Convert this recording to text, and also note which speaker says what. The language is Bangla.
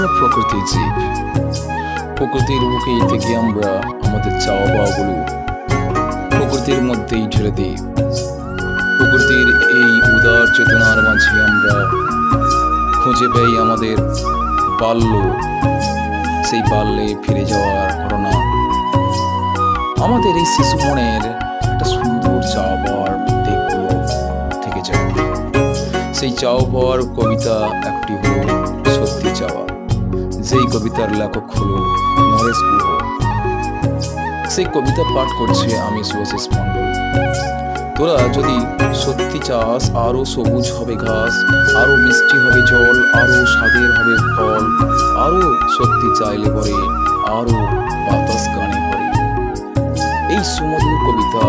Speaker 1: আমরা প্রকৃতির জীব। প্রকৃতির বুকেই থেকে আমরা আমাদের চাওয়া পাওয়াগুলো প্রকৃতির মধ্যেই ঢেলে দিই। প্রকৃতির এই উদার চেতনার মাঝে আমরা খুঁজে পাই আমাদের বাল্য, সেই বাল্যে ফিরে যাওয়ার ঘটনা। আমাদের এই শিশু মনের একটা সুন্দর চাওয়া পাওয়ার দিকগুলো থেকে যায়। সেই চাওয়া পাওয়ার কবিতা একটি হল যেই কবিতার লেখক হলো নরেশ গুহ। সেই কবিতা পাঠ করছে আমি শুভাশিস মণ্ডল। তোরা যদি সত্যি চাস, আরও সবুজ হবে ঘাস, আরও মিষ্টি হবে জল, আরও স্বাদের হবে ফল, আরও সত্যি চাইলে পরে, আরও বাতাস গানে পড়ে এই সুমধুর কবিতা